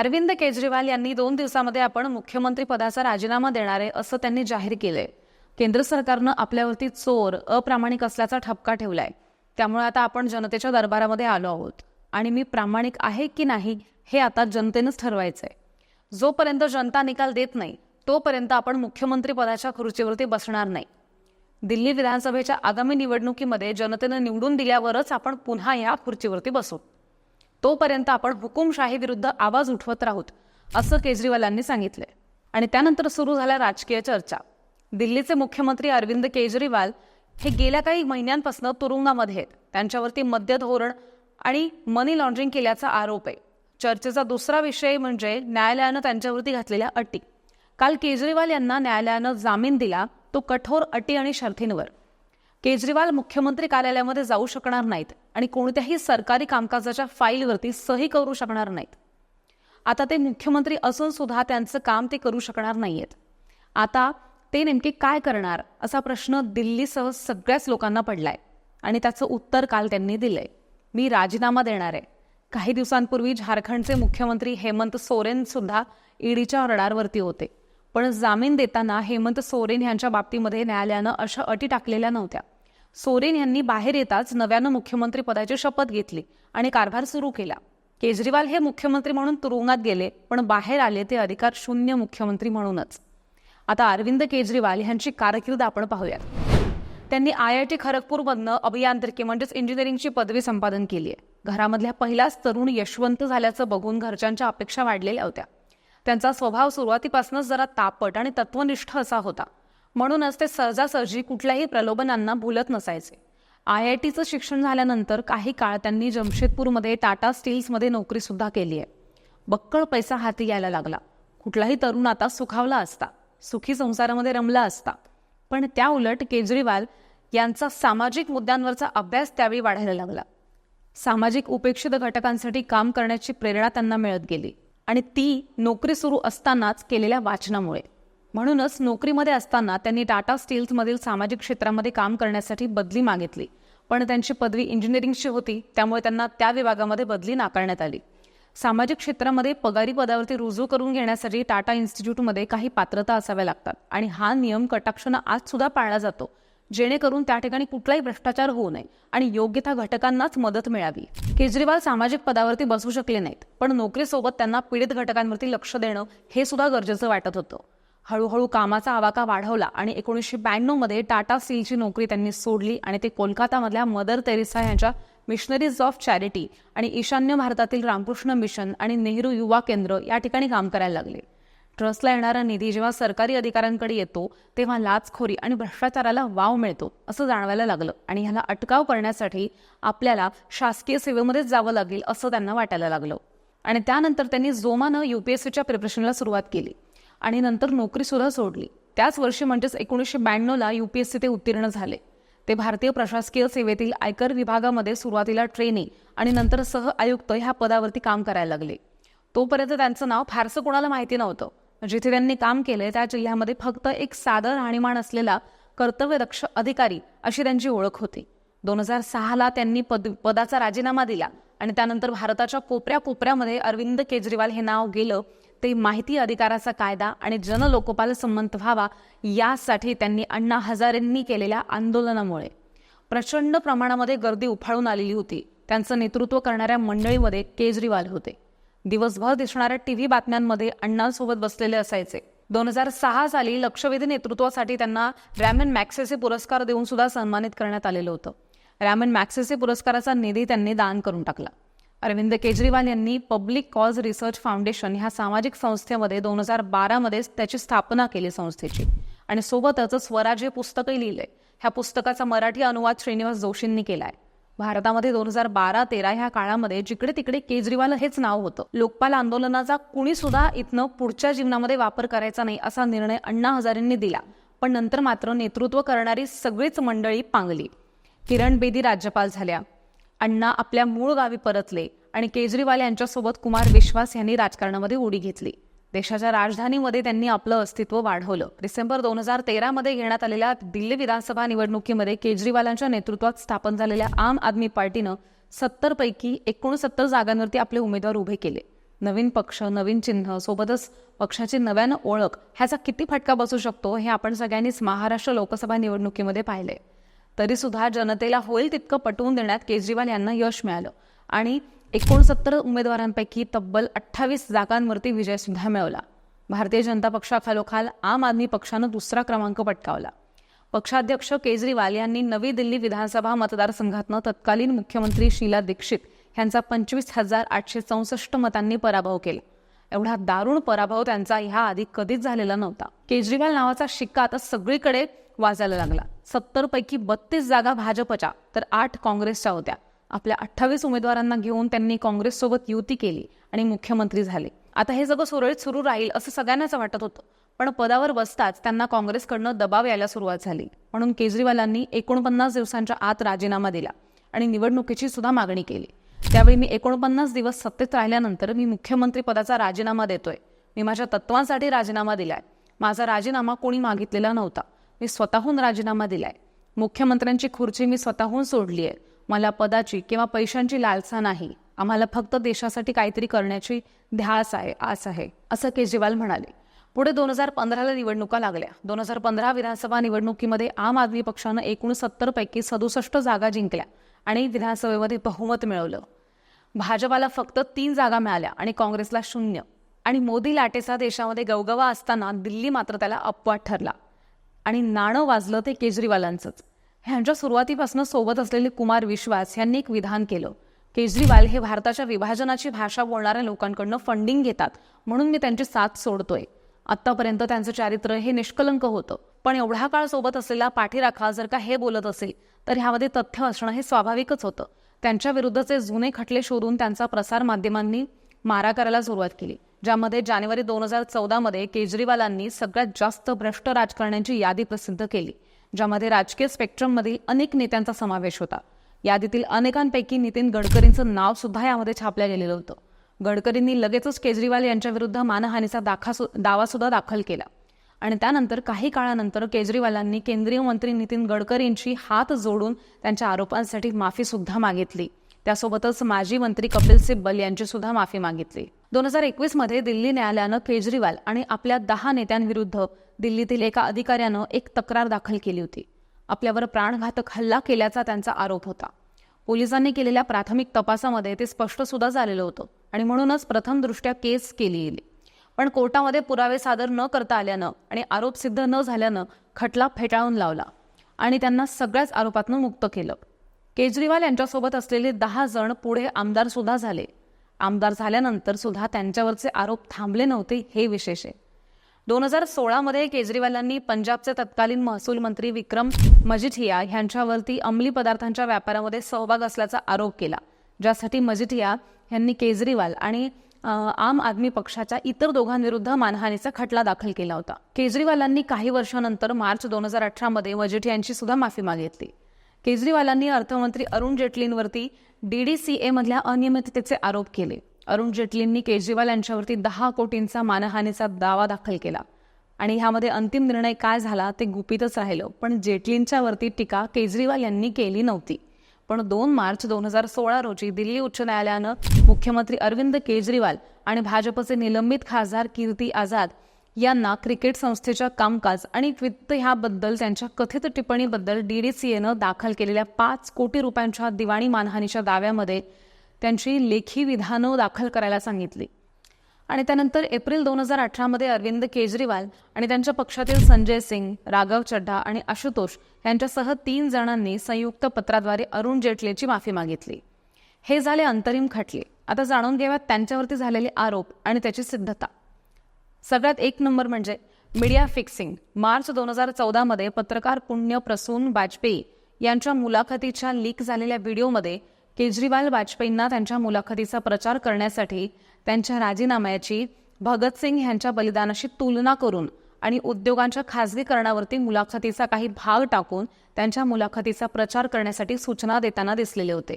अरविंद केजरीवाल यांनी दोन दिवसामध्ये आपण मुख्यमंत्री पदाचा राजीनामा देणार आहे असं त्यांनी जाहीर केलंय. केंद्र सरकारनं आपल्यावरती चोर अप्रामाणिक असल्याचा ठपका ठेवलाय. त्यामुळे आता आपण जनतेच्या दरबारामध्ये आलो आहोत. आणि मी प्रामाणिक आहे की नाही हे आता जनतेनंच ठरवायचंय. जोपर्यंत जनता निकाल देत नाही तोपर्यंत आपण मुख्यमंत्री पदाच्या खुर्चीवरती बसणार नाही. दिल्ली विधानसभेच्या आगामी निवडणुकीमध्ये जनतेनं निवडून दिल्यावरच आपण पुन्हा या खुर्चीवरती बसू. तोपर्यंत आपण हुकुमशाही विरुद्ध आवाज उठवत राहूत असं केजरीवालांनी सांगितलंय. आणि त्यानंतर सुरू झाल्या राजकीय चर्चा. दिल्लीचे मुख्यमंत्री अरविंद केजरीवाल हे गेल्या काही महिन्यांपासून तुरुंगामध्ये आहेत. त्यांच्यावरती मद्य धोरण आणि मनी लॉन्ड्रिंग केल्याचा आरोप आहे. चर्चेचा दुसरा विषय म्हणजे न्यायालयानं त्यांच्यावरती घातलेल्या अटी. काल केजरीवाल यांना न्यायालयानं जामीन दिला तो कठोर अटी आणि शर्थींवर. केजरीवाल मुख्यमंत्री कार्यालयामध्ये जाऊ शकणार नाहीत आणि कोणत्याही सरकारी कामकाजाच्या फाईलवरती सही करू शकणार नाहीत. आता ते मुख्यमंत्री असून सुद्धा त्यांचं काम ते करू शकणार नाहीयेत. आता ते नेमके काय करणार असा प्रश्न दिल्लीसह सगळ्याच लोकांना पडलाय आणि त्याचं उत्तर काल त्यांनी दिलंय. मी राजीनामा देणार आहे. काही दिवसांपूर्वी झारखंडचे मुख्यमंत्री हेमंत सोरेन सुद्धा ईडीच्या रडारवरती होते. पण जामीन देताना हेमंत सोरेन यांच्या बाबतीमध्ये न्यायालयानं अशा अटी टाकलेल्या नव्हत्या. सोरेन यांनी बाहेर येताच नव्यानं मुख्यमंत्री पदाची शपथ घेतली आणि कारभार सुरू केला. केजरीवाल हे मुख्यमंत्री म्हणून तुरुंगात गेले पण बाहेर आले ते अधिकार शून्य मुख्यमंत्री म्हणूनच. आता अरविंद केजरीवाल यांची कारकीर्द आपण पाहूयात. त्यांनी आय आय टी खरगपूरमधनं अभियांत्रिकी म्हणजेच इंजिनिअरिंगची पदवी संपादन केली आहे घरामधल्या पहिलाच तरुण यशवंत झाल्याचं बघून घरच्यांच्या अपेक्षा वाढलेल्या होत्या. त्यांचा स्वभाव सुरुवातीपासूनच जरा तापट आणि तत्वनिष्ठ असा होता. म्हणूनच ते सहजासहजी कुठल्याही प्रलोभनांना भुलत नसायचे. आय आय टीचं शिक्षण झाल्यानंतर काही काळ त्यांनी जमशेदपूरमध्ये टाटा स्टील्समध्ये नोकरीसुद्धा केली आहे. बक्कळ पैसा हाती यायला लागला. कुठलाही तरुण आता सुखावला असता सुखी संसारामध्ये रमला असता. पण त्या उलट केजरीवाल यांचा सामाजिक मुद्द्यांवरचा अभ्यास त्यावेळी वाढायला लागला. सामाजिक उपेक्षित घटकांसाठी काम करण्याची प्रेरणा त्यांना मिळत गेली. आणि ती नोकरी सुरू असतानाच केलेल्या वाचनामुळे. म्हणूनच नोकरीमध्ये असताना त्यांनी टाटा स्टील्समधील सामाजिक क्षेत्रामध्ये काम करण्यासाठी बदली मागितली. पण त्यांची पदवी इंजिनिअरिंगची होती त्यामुळे त्यांना त्या विभागामध्ये बदली नाकारण्यात आली. सामाजिक क्षेत्रामध्ये पगारी पदावरती रुजू करून घेण्यासाठी टाटा इन्स्टिट्यूटमध्ये काही पात्रता असाव्या लागतात आणि हा नियम कटाक्षानं आजसुद्धा पाळला जातो. जेणेकरून त्या ठिकाणी कुठलाही भ्रष्टाचार होऊ नये आणि योग्य त्या घटकांनाच मदत मिळावी. केजरीवाल सामाजिक पदावरती बसू शकले नाहीत पण नोकरीसोबत त्यांना पीडित घटकांवरती लक्ष देणं हे सुद्धा गरजेचं वाटत होतं. हळूहळू कामाचा आवाका वाढवला आणि एकोणीसशे ब्याण्णवमध्ये टाटा स्टीलची नोकरी त्यांनी सोडली आणि ते कोलकातामधल्या मदर तेरेसा यांच्या मिशनरीज ऑफ चॅरिटी आणि ईशान्य भारतातील रामकृष्ण मिशन आणि नेहरू युवा केंद्र या ठिकाणी काम करायला लागले. ट्रस्टला येणारा निधी जेव्हा सरकारी अधिकाऱ्यांकडे येतो तेव्हा लाचखोरी आणि भ्रष्टाचाराला वाव मिळतो असं जाणवायला लागलं. आणि ह्याला अटकाव करण्यासाठी आपल्याला शासकीय सेवेमध्येच जावं लागेल असं त्यांना वाटायला लागलं. आणि त्यानंतर त्यांनी जोमानं युपीएससीच्या प्रिपरेशनला सुरुवात केली. आणि नंतर नोकरीसुद्धा सोडली. त्याच वर्षी म्हणजेच एकोणीसशे ब्याण्णवला यू पी एस सी ते उत्तीर्ण झाले. ते भारतीय प्रशासकीय सेवेतील आयकर विभागामध्ये सुरुवातीला ट्रेनी आणि नंतर सह आयुक्त ह्या पदावरती काम करायला लागले. तोपर्यंत त्यांचं नाव फारसं कोणाला माहिती नव्हतं. म्हणजे जिथे त्यांनी काम केले त्या जिल्ह्यामध्ये फक्त एक साधं राहणीमान असलेला कर्तव्यदक्ष अधिकारी अशी त्यांची ओळख होती. दोन हजार सहाला त्यांनी पद पदाचा राजीनामा दिला आणि त्यानंतर भारताच्या कोपऱ्या कोपऱ्यामध्ये अरविंद केजरीवाल हे नाव गेलं. ते माहिती अधिकाराचा कायदा आणि जनलोकपाल संमत व्हावा यासाठी त्यांनी अण्णा हजारेंनी केलेल्या आंदोलनामुळे. प्रचंड प्रमाणामध्ये गर्दी उफाळून आलेली होती. त्यांचं नेतृत्व करणाऱ्या मंडळीमध्ये केजरीवाल होते. दिवसभर दिसणाऱ्या टीव्ही बातम्यांमध्ये अण्णांसोबत बसलेले असायचे. दोन हजार सहा साली लक्षवेधी नेतृत्वासाठी त्यांना रॅमन मॅक्सेसे पुरस्कार देऊन सुद्धा सन्मानित करण्यात आलेलं होतं. रॅमन मॅक्सेसे पुरस्काराचा निधी त्यांनी दान करून टाकला. अरविंद केजरीवाल यांनी पब्लिक कॉज रिसर्च फाउंडेशन ह्या सामाजिक संस्थेमध्ये दोन हजार बारामध्ये त्याची स्थापना केली संस्थेची. आणि सोबतच स्वराज्य पुस्तकही लिहिलंय ह्या पुस्तकाचा मराठी अनुवाद श्रीनिवास जोशींनी केला आहे भारतामध्ये दोन हजार बारा तेरा ह्या काळामध्ये जिकडे तिकडे केजरीवाल हेच नाव होतं. लोकपाल आंदोलनाचा कुणी सुद्धा इथनं पुढच्या जीवनामध्ये वापर करायचा नाही असा निर्णय अण्णा हजारेंनी दिला. पण नंतर मात्र नेतृत्व करणारी सगळीच मंडळी पांगली. किरण बेदी राज्यपाल झाल्या. अण्णा आपल्या मूळ गावी परतले आणि केजरीवाल यांच्यासोबत कुमार विश्वास यांनी राजकारणामध्ये उडी घेतली. देशाच्या राजधानीमध्ये त्यांनी आपलं अस्तित्व वाढवलं. डिसेंबर दोन हजार तेरामध्ये घेण्यात आलेल्या दिल्ली विधानसभा निवडणुकीमध्ये केजरीवालांच्या नेतृत्वात स्थापन झालेल्या आम आदमी पार्टीनं सत्तर पैकी एकोणसत्तर जागांवरती आपले उमेदवार उभे केले. नवीन पक्ष नवीन चिन्ह सोबतच पक्षाची नव्यानं ओळख ह्याचा किती फटका बसू शकतो हे आपण सगळ्यांनीच महाराष्ट्र लोकसभा निवडणुकीमध्ये पाहिले तरीसुद्धा जनतेला होईल तितकं पटवून देण्यात केजरीवाल यांना यश मिळालं. आणि एकोणसत्तर उमेदवारांपैकी तब्बल अठ्ठावीस जागांवरती विजय सुद्धा मिळवला. भारतीय जनता पक्षाखालोखाल आम आदमी पक्षानं दुसरा क्रमांक पटकावला. पक्षाध्यक्ष केजरीवाल यांनी नवी दिल्ली विधानसभा मतदारसंघातनं तत्कालीन मुख्यमंत्री शीला दीक्षित यांचा पंचवीस हजार आठशे चौसष्ट मतांनी पराभव केला. एवढा दारुण पराभव त्यांचा ह्या आधी कधीच झालेला नव्हता. केजरीवाल नावाचा शिक्का आता सगळीकडे वाजायला लागला. सत्तर पैकी बत्तीस जागा भाजपच्या तर आठ काँग्रेसच्या होत्या. आपल्या अठ्ठावीस उमेदवारांना घेऊन त्यांनी काँग्रेससोबत युती केली आणि मुख्यमंत्री झाले. आता हे सगळं सुरळीत सुरू राहील असं सगळ्यांनाच वाटत होतं. पण पदावर बसताच त्यांना काँग्रेसकडनं दबाव यायला सुरुवात झाली. म्हणून केजरीवालांनी एकोणपन्नास दिवसांच्या आत राजीनामा दिला आणि निवडणुकीची सुद्धा मागणी केली. त्यावेळी मी एकोणपन्नास दिवस सत्तेत राहिल्यानंतर मी मुख्यमंत्री पदाचा राजीनामा देतोय. मी माझ्या तत्वांसाठी राजीनामा दिलाय. माझा राजीनामा कोणी मागितलेला नव्हता. मी स्वतःहून राजीनामा दिलाय. मुख्यमंत्र्यांची खुर्ची मी स्वतःहून सोडली आहे मला पदाची किंवा पैशांची लालसा नाही. आम्हाला फक्त देशासाठी काहीतरी करण्याची ध्यास आहे आस आहे असं केजरीवाल म्हणाले. पुढे दोन हजार पंधराला निवडणुका लागल्या. दोन हजार पंधरा विधानसभा निवडणुकीमध्ये आम आदमी पक्षानं एकूण सत्तरपैकी सदुसष्ट जागा जिंकल्या आणि विधानसभेमध्ये बहुमत मिळवलं. भाजपाला फक्त तीन जागा मिळाल्या आणि काँग्रेसला शून्य. आणि मोदी लाटेचा देशामध्ये गवगवा असताना दिल्ली मात्र त्याला अपवाद ठरला. आणि नाणं वाजलं ते केजरीवालांचंच. ह्यांच्या सुरुवातीपासून सोबत असलेले कुमार विश्वास यांनी एक विधान केलं. केजरीवाल हे भारताच्या विभाजनाची भाषा बोलणाऱ्या लोकांकडनं फंडिंग घेतात म्हणून मी त्यांची साथ सोडतोय. आत्तापर्यंत त्यांचं चारित्र्य हे निष्कलंक होतं. पण एवढा काळ सोबत असलेला पाठीराखा जर का हे बोलत असेल तर ह्यामध्ये तथ्य असणं हे स्वाभाविकच होतं. त्यांच्या विरुद्धचे जुने खटले शोधून त्यांचा प्रसार माध्यमांनी मारा करायला सुरुवात केली ज्यामध्ये जानेवारी दोन हजार चौदामध्ये केजरीवालांनी सगळ्यात जास्त भ्रष्ट राजकारण्यांची यादी प्रसिद्ध केली. ज्यामध्ये राजकीय स्पेक्ट्रममधील अनेक नेत्यांचा समावेश होता. यादीतील अनेकांपैकी नितीन गडकरींचं नाव सुद्धा यामध्ये छापल्या गेलेलं होतं. गडकरींनी लगेचच केजरीवाल यांच्या विरुद्ध मानहानीचा दाखा दावासुद्धा दाखल केला. आणि त्यानंतर काही काळानंतर केजरीवालांनी केंद्रीय मंत्री नितीन गडकरींशी हात जोडून त्यांच्या आरोपांसाठी माफीसुद्धा मागितली. त्यासोबतच माजी मंत्री कपिल सिब्बल यांची सुद्धा माफी मागितली. दोन हजार एकवीसमध्ये दिल्ली न्यायालयानं केजरीवाल आणि आपल्या दहा नेत्यांविरुद्ध दिल्लीतील एका अधिकाऱ्यानं एक तक्रार दाखल केली होती. आपल्यावर प्राणघातक हल्ला केल्याचा त्यांचा आरोप होता. पोलिसांनी केलेल्या प्राथमिक तपासामध्ये ते स्पष्ट सुद्धा झालेलं होतं आणि म्हणूनच प्रथमदृष्ट्या केस केली गेली. पण कोर्टामध्ये पुरावे सादर न करता आल्यानं आणि आरोप सिद्ध न झाल्यानं खटला फेटाळून लावला आणि त्यांना सगळ्याच आरोपातून मुक्त केलं. केजरीवाल यांच्यासोबत असलेले दहा जण पुढे आमदार सुद्धा झाले. आमदार झाल्यानंतर सुद्धा त्यांच्यावरचे आरोप थांबले नव्हते हे विशेष आहे. दोन हजार सोळामध्ये केजरीवालांनी पंजाबचे तत्कालीन महसूल मंत्री विक्रम मजिठिया यांच्यावरती अंमली पदार्थांच्या व्यापारामध्ये सहभाग असल्याचा आरोप केला ज्यासाठी मजिठिया यांनी केजरीवाल आणि आम आदमी पक्षाच्या इतर दोघांविरुद्ध मानहानीचा खटला दाखल केला होता. केजरीवालांनी काही वर्षानंतर मार्च दोन हजार अठरामध्ये मजिठियांची सुद्धा माफी मागितली. केजरीवालांनी अर्थमंत्री अरुण जेटलींवरती डीडीसीए मधल्या अनियमिततेचे आरोप केले. अरुण जेटलींनी केजरीवाल यांच्यावरती दहा कोटींचा मानहानीचा दावा दाखल केला. आणि ह्यामध्ये अंतिम निर्णय काय झाला ते गुपितच राहिलं. पण जेटलींच्या वरती टीका केजरीवाल यांनी केली नव्हती. पण दोन मार्च दोन हजार सोळा रोजी दिल्ली उच्च न्यायालयानं मुख्यमंत्री अरविंद केजरीवाल आणि भाजपचे निलंबित खासदार कीर्ती आझाद यांना क्रिकेट संस्थेच्या कामकाज आणि वित्त ह्याबद्दल त्यांच्या कथित टिप्पणीबद्दल डीडीसीएनं दाखल केलेल्या पाच कोटी रुपयांच्या दिवाणी मानहानीच्या दाव्यामध्ये त्यांची लेखी विधानं दाखल करायला सांगितली. आणि त्यानंतर एप्रिल दोन हजार अठरामध्ये अरविंद केजरीवाल आणि त्यांच्या पक्षातील संजय सिंग राघव चड्ढा आणि आशुतोष यांच्यासह तीन जणांनी संयुक्त पत्राद्वारे अरुण जेटलीची माफी मागितली. हे झाले अंतरिम खटले. आता जाणून घेऊयात त्यांच्यावरती झालेले आरोप आणि त्याची सिद्धता. सगळ्यात एक नंबर म्हणजे मीडिया फिक्सिंग. मार्च दोन हजार चौदामध्ये पत्रकार पुण्य प्रसून वाजपेयी यांच्या मुलाखतीच्या लीक झालेल्या व्हिडिओमध्ये केजरीवाल वाजपेयींना त्यांच्या मुलाखतीचा प्रचार करण्यासाठी त्यांच्या राजीनाम्याची भगतसिंग यांच्या बलिदानाशी तुलना करून आणि उद्योगांच्या खासगीकरणावरती मुलाखतीचा काही भाग टाकून त्यांच्या मुलाखतीचा प्रचार करण्यासाठी सूचना देताना दिसलेले होते.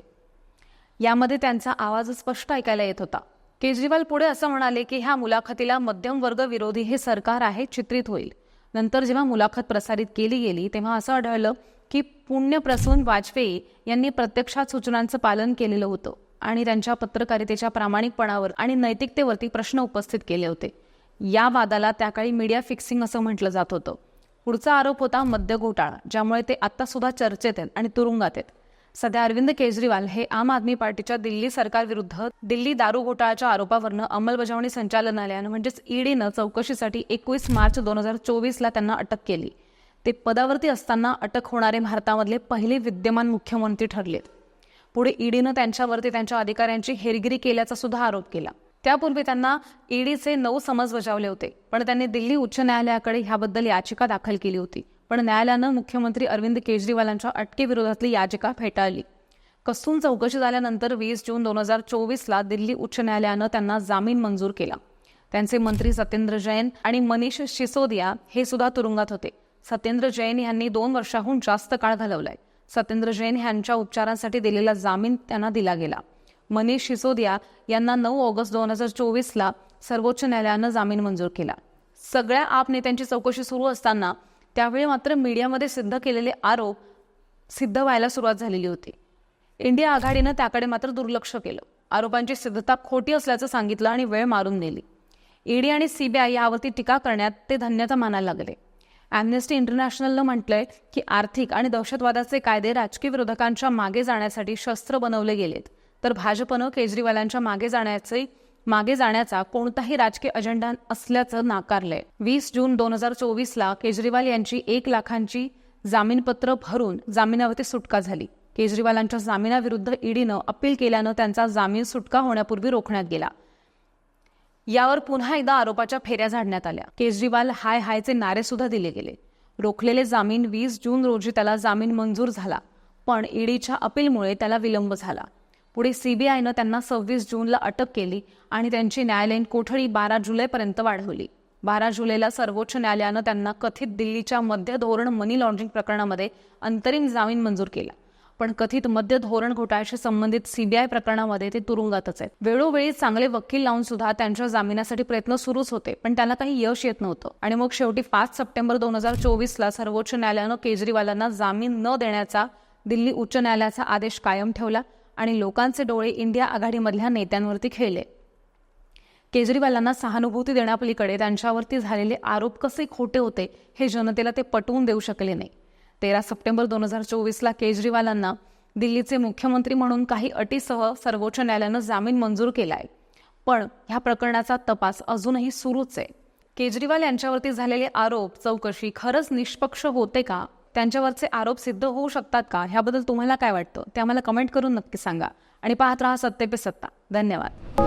यामध्ये त्यांचा आवाज स्पष्ट ऐकायला येत होता. केजरीवाल पुढे असं म्हणाले की ह्या मुलाखतीला मध्यम वर्ग विरोधी हे सरकार आहे चित्रित होईल. नंतर जेव्हा मुलाखत प्रसारित केली गेली तेव्हा असं आढळलं की पुण्यप्रसून वाजपेयी यांनी प्रत्यक्षात सूचनांचं पालन केलेलं होतं आणि त्यांच्या पत्रकारितेच्या प्रामाणिकपणावर आणि नैतिकतेवरती प्रश्न उपस्थित केले होते. या वादाला त्या काळी मीडिया फिक्सिंग असं म्हटलं जात होतं. पुढचा आरोप होता मद्य घोटाळा ज्यामुळे ते आत्तासुद्धा चर्चेत आहेत आणि तुरुंगात आहेत. सध्या अरविंद केजरीवाल हे आम आदमी पार्टीच्या दिल्ली सरकारविरुद्ध दिल्ली दारू घोटाळ्याच्या आरोपावरनं अंमलबजावणी संचालनालयानं म्हणजेच ईडीनं चौकशीसाठी एकवीस मार्च दोन हजार चोवीसला त्यांना अटक केली. ते पदावरती असताना अटक होणारे भारतामधले पहिले विद्यमान मुख्यमंत्री ठरलेत. पुढे ईडीनं त्यांच्यावरती त्यांच्या अधिकाऱ्यांची हेरगिरी केल्याचा सुद्धा आरोप केला. त्यापूर्वी त्यांना ईडीचे नऊ समज बजावले होते पण त्यांनी दिल्ली उच्च न्यायालयाकडे ह्याबद्दल याचिका दाखल केली होती. पण न्यायालयानं मुख्यमंत्री अरविंद केजरीवालांच्या अटकेविरोधातली याचिका फेटाळली. कसून चौकशी झाल्यानंतर वीस जून दोन हजार चोवीसला दिल्ली उच्च न्यायालयानं त्यांना जामीन मंजूर केला. त्यांचे मंत्री सत्येंद्र जैन आणि मनीष सिसोदिया हे सुद्धा तुरुंगात होते. सत्येंद्र जैन यांनी दोन वर्षाहून जास्त काळ घालवलाय. सत्येंद्र जैन यांच्या उपचारांसाठी दिलेला जामीन त्यांना दिला गेला. मनीष सिसोदिया यांना नऊ ऑगस्ट दोन हजार चोवीसला सर्वोच्च न्यायालयानं जामीन मंजूर केला. सगळ्या आप नेत्यांची चौकशी सुरू असताना त्यावेळी मात्र मीडियामध्ये सिद्ध केलेले आरोप सिद्ध व्हायला सुरुवात झालेली होती. इंडिया आघाडीनं त्याकडे मात्र दुर्लक्ष केलं. आरोपांची सिद्धता खोटी असल्याचं सांगितलं आणि वेळ मारून नेली. ईडी आणि सीबीआय यावरती टीका करण्यात ते धन्यता मानायला लागले. अॅम्नेस्टी इंटरनॅशनलनं म्हटलंय की आर्थिक आणि दहशतवादाचे कायदे राजकीय विरोधकांच्या मागे जाण्यासाठी शस्त्र बनवले गेलेत. तर भाजपनं केजरीवालांच्या मागे जाण्याचे मागे जाण्याचा कोणताही राजकीय अजेंडा असल्याचं नाकारलंय. वीस जून दोन हजार चोवीसला केजरीवाल यांची एक लाखांची जामीनपत्र भरून जामिनावरती सुटका झाली. केजरीवालांच्या जामिनाविरुद्ध ईडीनं अपील केल्यानं त्यांचा जामीन सुटका होण्यापूर्वी रोखण्यात गेला. यावर पुन्हा एकदा आरोपाच्या फेऱ्या झाडण्यात आल्या. केजरीवाल हाय हायचे नारे सुद्धा दिले गेले. रोखलेले जामीन वीस जून रोजी त्याला जामीन मंजूर झाला पण ईडीच्या अपीलमुळे त्याला विलंब झाला. पुढे सीबीआयनं त्यांना सव्वीस जूनला अटक केली आणि त्यांची न्यायालयीन कोठडी बारा जुलैपर्यंत वाढवली. बारा जुलैला सर्वोच्च न्यायालयानं त्यांना कथित दिल्लीच्या मध्य धोरण मनी लॉन्ड्रिंग प्रकरणामध्ये अंतरिम जामीन मंजूर केला. पण कथित मध्य धोरण घोटाळ्याशी संबंधित सीबीआय प्रकरणामध्ये ते तुरुंगातच आहेत. वेळोवेळी चांगले वकील लावून सुद्धा त्यांच्या जामिनासाठी प्रयत्न सुरूच होते पण त्यांना काही यश येत नव्हतं. आणि मग शेवटी पाच सप्टेंबर दोन हजार चोवीसला सर्वोच्च न्यायालयानं केजरीवालांना जामीन न देण्याचा दिल्ली उच्च न्यायालयाचा आदेश कायम ठेवला. आणि लोकांचे डोळे इंडिया आघाडीमधल्या नेत्यांवरती खेळले. केजरीवालांना सहानुभूती देण्यापलीकडे त्यांच्यावरती झालेले आरोप कसे खोटे होते हे जनतेला ते पटवून देऊ शकले नाही. तेरा सप्टेंबर दोन हजार चोवीसला केजरीवालांना दिल्लीचे मुख्यमंत्री म्हणून काही अटीसह सर्वोच्च न्यायालयानं जामीन मंजूर केलाय. पण ह्या प्रकरणाचा तपास अजूनही सुरूच आहे. केजरीवाल यांच्यावरती झालेले आरोप चौकशी खरंच निष्पक्ष होते का? त्यांच्यावरचे आरोप सिद्ध होऊ शकतात का? ह्याबद्दल तुम्हाला काय वाटतं? ते आम्हाला कमेंट करून नक्की सांगा. आणि पाहत राहा सत्ते पे सत्ता. धन्यवाद.